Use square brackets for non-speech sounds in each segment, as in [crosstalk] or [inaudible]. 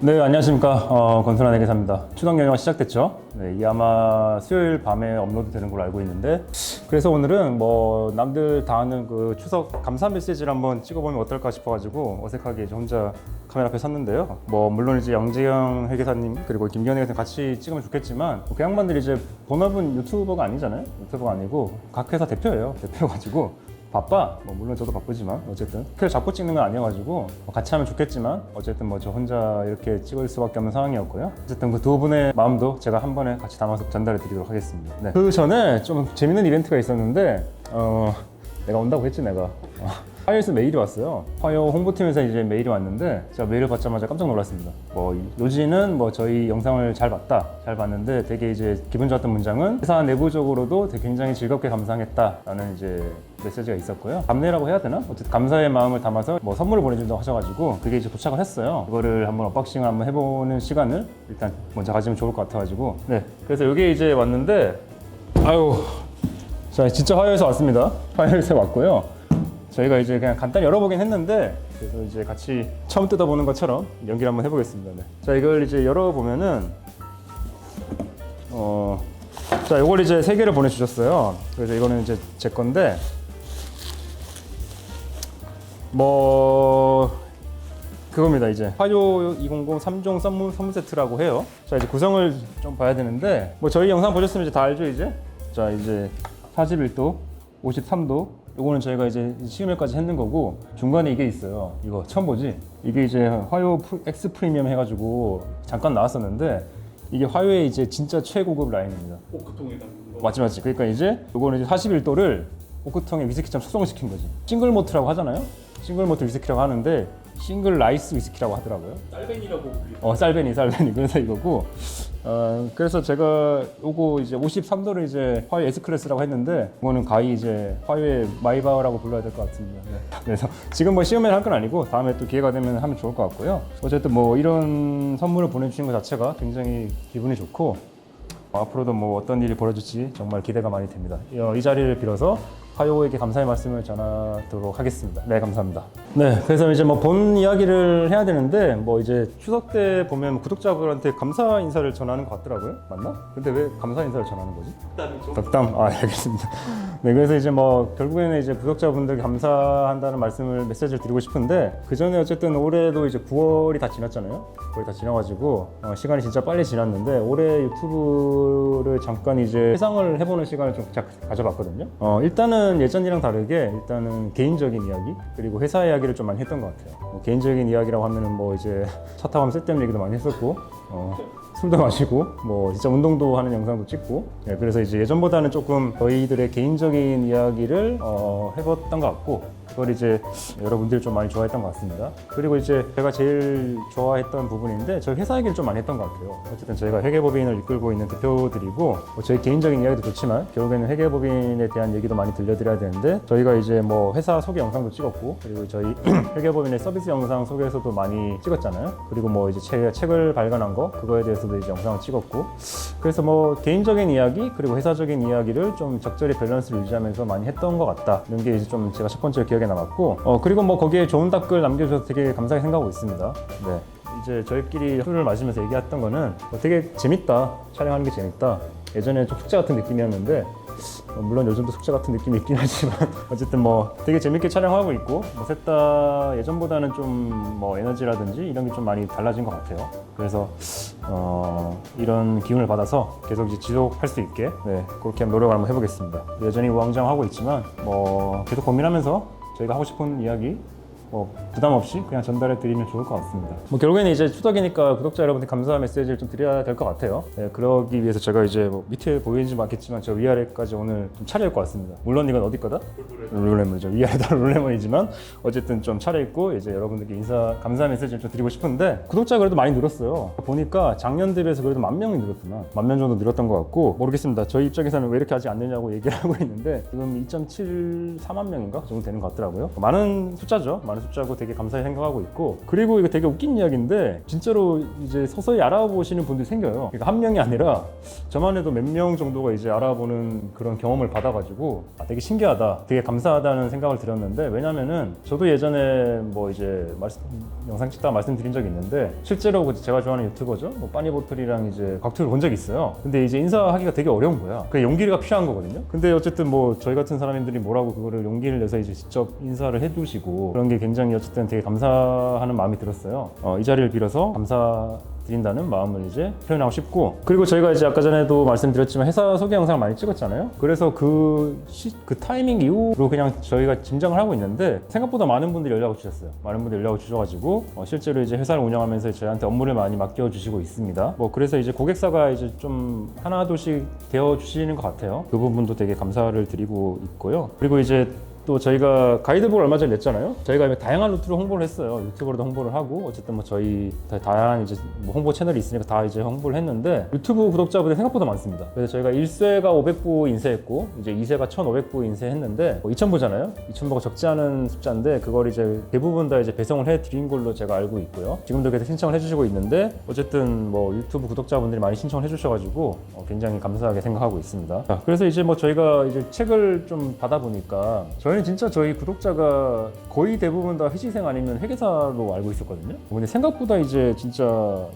네, 안녕하십니까. 어, 건설한 회계사입니다. 추석 연휴가 시작됐죠. 네, 이 아마 수요일 밤에 업로드 되는 걸로 알고 있는데, 그래서 오늘은 뭐 남들 다 하는 그 추석 감사 메시지를 한번 찍어보면 어떨까 싶어가지고 어색하게 이제 혼자 카메라 앞에 섰는데요. 뭐 물론 이제 영재영 회계사님 그리고 김기현 회계사님 같이 찍으면 좋겠지만 그 양반들이 이제 본업은 유튜버가 아니잖아요. 유튜버가 아니고 각 회사 대표예요. 대표가지고 바빠. 뭐 물론 저도 바쁘지만 어쨌든 스케일 잡고 찍는 건 아니어가지고 뭐 같이 하면 좋겠지만 어쨌든 뭐 저 혼자 이렇게 찍을 수밖에 없는 상황이었고요. 어쨌든 그 두 분의 마음도 제가 한 번에 같이 담아서 전달해 드리도록 하겠습니다. 네. 그 전에 좀 재밌는 이벤트가 있었는데 어 내가 온다고 했지 내가. 어. 화요에서 메일이 왔어요. 화요 홍보팀에서 이제 메일이 왔는데 제가 메일을 받자마자 깜짝 놀랐습니다. 뭐 이- 요지는 뭐 저희 영상을 잘 봤다, 잘 봤는데 되게 이제 기분 좋았던 문장은 회사 내부적으로도 되게 굉장히 즐겁게 감상했다라는 이제 메시지가 있었고요. 감내라고 해야 되나? 어쨌든 감사의 마음을 담아서 뭐 선물을 보내준다고 하셔가지고 그게 이제 도착을 했어요. 그거를 한번 언박싱을 한번 해보는 시간을 일단 먼저 가지면 좋을 것 같아가지고 네. 그래서 이게 이제 왔는데 아유 자 진짜 화요에서 왔습니다. 화요에서 왔고요. 저희가 이제 그냥 간단히 열어보긴 했는데 그래서 이제 같이 처음 뜯어보는 것처럼 연기를 한번 해보겠습니다. 네. 자 이걸 이제 열어보면은 어. 자, 이걸 이제 세 개를 보내주셨어요. 그래서 이거는 이제 제 건데, 뭐, 그겁니다, 이제. 화요 200 3종 선물, 선물 세트라고 해요. 자, 이제 구성을 좀 봐야 되는데, 뭐, 저희 영상 보셨으면 이제 다 알죠, 이제? 자, 이제 41도, 53도, 요거는 저희가 이제 시음일까지 했는 거고, 중간에 이게 있어요. 이거 처음 보지? 이게 이제 화요 X 프리미엄 해가지고 잠깐 나왔었는데, 이게 화요의 이제 진짜 최고급 라인입니다. 오크통에 담는 거. 맞지 맞지. 그러니까 이제 요거는 이제 41도를 오크통에 위스키처럼 숙성시킨 거지. 싱글 모트라고 하잖아요. 싱글 모트 위스키라고 하는데 싱글 라이스 위스키라고 하더라고요. 딸벤이라고 불리는 어 쌀베니 쌀베니 그래서 이거고 어 그래서 제가 요거 이제 53도를 이제 화요 S 클래스라고 했는데 이거는 가히 이제 화요의 마이바우라고 불러야 될 것 같습니다. 네. 그래서 지금 뭐 시험에 할건 아니고 다음에 또 기회가 되면 하면 좋을 것 같고요. 어쨌든 뭐 이런 선물을 보내주신 것 자체가 굉장히 기분이 좋고 어, 앞으로도 뭐 어떤 일이 벌어질지 정말 기대가 많이 됩니다. 어, 이 자리를 빌어서 화요에게 감사의 말씀을 전하도록 하겠습니다. 네, 감사합니다. 네, 그래서 이제 뭐 본 이야기를 해야 되는데 뭐 이제 추석 때 보면 구독자분한테 감사 인사를 전하는 것 같더라고요. 맞나? 근데 왜 감사 인사를 전하는 거지? 덕담이죠. 덕담. 아, 알겠습니다. 네, 그래서 이제 뭐 결국에는 이제 구독자분들께 감사한다는 말씀을 메시지를 드리고 싶은데 그 전에 어쨌든 올해도 이제 9월이 다 지났잖아요. 9월이 다 지나가지고 어, 시간이 진짜 빨리 지났는데 올해 유튜브를 잠깐 이제 회상을 해보는 시간을 좀 자- 가져봤거든요. 어, 일단은 예전이랑 다르게 일단은 개인적인 이야기 그리고 회사 이야기를 좀 많이 했던 것 같아요. 뭐 개인적인 이야기라고 하면은 뭐 이제 [laughs] 차 타고 하면 쓸데없는 얘기도 많이 했었고 어, 술도 [laughs] 마시고 뭐 진짜 운동도 하는 영상도 찍고 네, 그래서 이제 예전보다는 조금 저희들의 개인적인 이야기를 어, 해봤던 것 같고 그걸 이제 여러분들이 좀 많이 좋아했던 것 같습니다. 그리고 이제 제가 제일 좋아했던 부분인데 저희 회사 얘기를 좀 많이 했던 것 같아요. 어쨌든 저희가 회계법인을 이끌고 있는 대표들이고 뭐 저희 개인적인 이야기도 좋지만 결국에는 회계법인에 대한 얘기도 많이 들려드려야 되는데 저희가 이제 뭐 회사 소개 영상도 찍었고 그리고 저희 [clears throat] 회계법인의 서비스 영상 소개에서도 많이 찍었잖아요. 그리고 뭐 이제 책, 책을 발간한 거 그거에 대해서도 이제 영상을 찍었고 그래서 뭐 개인적인 이야기 그리고 회사적인 이야기를 좀 적절히 밸런스를 유지하면서 많이 했던 것 같다 이런 게 이제 좀 제가 첫 번째 기억에 남았고 어 그리고 뭐 거기에 좋은 답글 남겨주셔서 되게 감사하게 생각하고 있습니다 네 이제 저희끼리 술을 마시면서 얘기했던 거는 뭐 되게 재밌다 촬영하는 게 재밌다 예전에 좀 숙제 같은 느낌이었는데 어, 물론 요즘도 숙제 같은 느낌이 있긴 [laughs] 하지만 어쨌든 뭐 되게 재밌게 촬영하고 있고 뭐 셋 다 예전보다는 좀 뭐 에너지라든지 이런 게 좀 많이 달라진 것 같아요. 그래서 어, 이런 기운을 받아서 계속 이제 지속할 수 있게 네, 그렇게 노력을 한번 해보겠습니다. 여전히 우왕좌왕하고 있지만 뭐 계속 고민하면서 저희가 하고 싶은 이야기 뭐 부담 없이 그냥 전달해 드리면 좋을 것 같습니다. 뭐 결국에는 이제 추석이니까 구독자 여러분들 감사 메시지를 좀 드려야 될 것 같아요. 네, 그러기 위해서 제가 이제 뭐 밑에 보이지 않겠지만 저 위아래까지 오늘 좀 차려입을 것 같습니다. 물론 이건 어디 거다? 룰레몬이죠. 위아래다 [laughs] 룰레몬이지만 어쨌든 좀 차려입고 이제 여러분들께 인사 감사 메시지를 좀 드리고 싶은데 구독자 그래도 많이 늘었어요. 보니까 작년 대비해서 그래도 만 명이 늘었구나. 만 명 정도 늘었던 것 같고 모르겠습니다. 저희 입장에서는 왜 이렇게 아직 안 되냐고 [laughs] 얘기를 하고 있는데 지금 2.74만 명인가 그 정도 되는 것 같더라고요. 많은 숫자죠. 많은 숫자고 되게 감사히 생각하고 있고 그리고 이거 되게 웃긴 이야기인데 진짜로 이제 서서히 알아보시는 분들이 생겨요. 그러니까 한 명이 아니라 저만 해도 몇 명 정도가 이제 알아보는 그런 경험을 받아가지고 아, 되게 신기하다, 되게 감사하다는 생각을 들었는데 왜냐면은 저도 예전에 뭐 이제 말씀, 영상 찍다가 말씀드린 적이 있는데 실제로 그 제가 좋아하는 유튜버죠, 뭐 빠니보틀이랑 이제 곽투를 본 적이 있어요. 근데 이제 인사하기가 되게 어려운 거야. 그 용기가 필요한 거거든요. 근데 어쨌든 뭐 저희 같은 사람들이 뭐라고 그거를 용기를 내서 이제 직접 인사를 해두시고 그런 게 굉장히 어쨌든 되게 감사하는 마음이 들었어요. 어, 이 자리를 빌어서 감사. 드린다는 마음을 이제 표현하고 싶고 그리고 저희가 이제 아까 전에도 말씀드렸지만 회사 소개 영상을 많이 찍었잖아요 그래서 그, 시, 그 타이밍 이후로 그냥 저희가 짐작을 하고 있는데 생각보다 많은 분들이 연락을 주셨어요 많은 분들이 연락을 주셔가지고 어, 실제로 이제 회사를 운영하면서 저희한테 업무를 많이 맡겨주시고 있습니다 뭐 그래서 이제 고객사가 이제 좀 하나둘씩 되어주시는 것 같아요 그 부분도 되게 감사를 드리고 있고요 그리고 이제 또 저희가 가이드북을 얼마 전에 냈잖아요. 저희가 다양한 루트로 홍보를 했어요. 유튜브로도 홍보를 하고 어쨌든 뭐 저희 다 다양한 이제 뭐 홍보 채널이 있으니까 다 이제 홍보를 했는데 유튜브 구독자분들이 생각보다 많습니다. 그래서 저희가 1쇄가 500부 인쇄했고 이제 2쇄가 1,500부 인쇄했는데 뭐 2,000부잖아요. 2,000부가 적지 않은 숫자인데 그걸 이제 대부분 다 이제 배송을 해 드린 걸로 제가 알고 있고요. 지금도 계속 신청을 해주시고 있는데 어쨌든 뭐 유튜브 구독자분들이 많이 신청을 해주셔가지고 어, 굉장히 감사하게 생각하고 있습니다. 자, 그래서 이제 뭐 저희가 이제 책을 좀 받아 보니까 저희 는 진짜 저희 구독자가 거의 대부분 다 회식생 아니면 회계사로 알고 있었거든요. 근데 생각보다 이제 진짜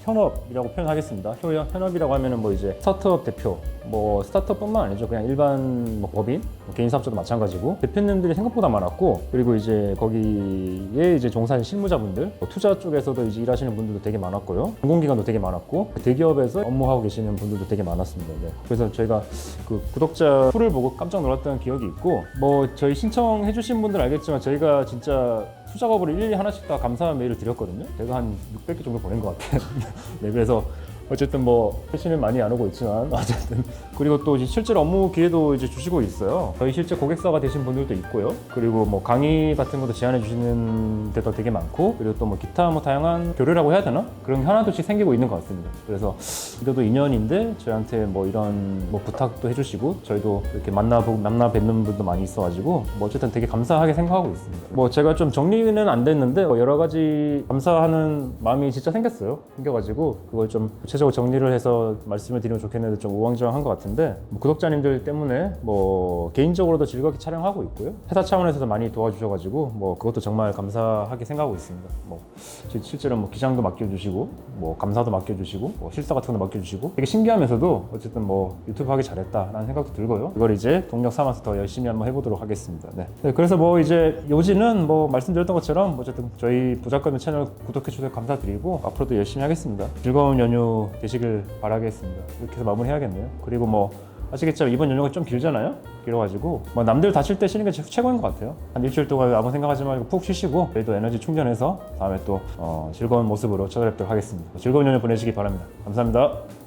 현업이라고 표현하겠습니다. 현업, 현업이라고 하면은 뭐 이제 스타트업 대표, 뭐 스타트업뿐만 아니죠. 그냥 일반 뭐 법인, 뭐 개인 사업자도 마찬가지고 대표님들이 생각보다 많았고 그리고 이제 거기에 이제 종사하는 실무자분들, 뭐 투자 쪽에서도 이제 일하시는 분들도 되게 많았고요. 공공기관도 되게 많았고 대기업에서 업무하고 계시는 분들도 되게 많았습니다. 네. 그래서 저희가 그 구독자 풀을 보고 깜짝 놀랐던 기억이 있고 뭐 저희 신청 해 주신 분들 알겠지만 저희가 진짜 수작업으로 일일이 하나씩 다 감사한 메일을 드렸거든요. 제가 한 600개 정도 보낸 것 같아요. [laughs] 네, 그래서 어쨌든 뭐 회신은 많이 안 오고 있지만 [laughs] 어쨌든 그리고 또 이제 실제로 업무 기회도 이제 주시고 있어요. 저희 실제 고객사가 되신 분들도 있고요. 그리고 뭐 강의 같은 것도 제안해 주시는 데도 되게 많고 그리고 또 뭐 기타 뭐 다양한 교류라고 해야 되나 그런 게 하나둘씩 생기고 있는 것 같습니다. 그래서 이래도 인연인데 저희한테 뭐 이런 뭐 부탁도 해주시고 저희도 이렇게 만나보 만나 뵙는 분도 많이 있어가지고 뭐 어쨌든 되게 감사하게 생각하고 있습니다. 뭐 제가 좀 정리는 안 됐는데 뭐 여러 가지 감사하는 마음이 진짜 생겼어요. 생겨가지고 그걸 좀 구체적으로 정리를 해서 말씀을 드리면 좋겠는데 좀 우왕좌왕한 것 같은데 뭐 구독자님들 때문에 뭐 개인적으로도 즐겁게 촬영하고 있고요. 회사 차원에서도 많이 도와주셔가지고 뭐 그것도 정말 감사하게 생각하고 있습니다. 뭐 실- 실제로 뭐 기장도 맡겨주시고 뭐 감사도 맡겨주시고 뭐 실사 같은 것도 맡겨주시고 되게 신기하면서도 어쨌든 뭐 유튜브 하기 잘했다라는 생각도 들고요. 이걸 이제 동력 삼아서 더 열심히 한번 해보도록 하겠습니다. 네. 네, 그래서 뭐 이제 요지는 뭐 말씀드렸던 것처럼 어쨌든 저희 부작가는 채널 구독해 주셔서 감사드리고 앞으로도 열심히 하겠습니다. 즐거운 연휴 되시길 바라겠습니다. 이렇게 해서 마무리해야겠네요. 그리고 뭐 아시겠지만 이번 연휴가 좀 길잖아요. 길어가지고 뭐 남들 다칠 때 쉬는 게 최- 최고인 것 같아요. 한 일주일 동안 아무 생각하지 말고 푹 쉬시고 저희도 에너지 충전해서 다음에 또 어, 즐거운 모습으로 찾아뵙도록 하겠습니다. 즐거운 연휴 보내시기 바랍니다. 감사합니다.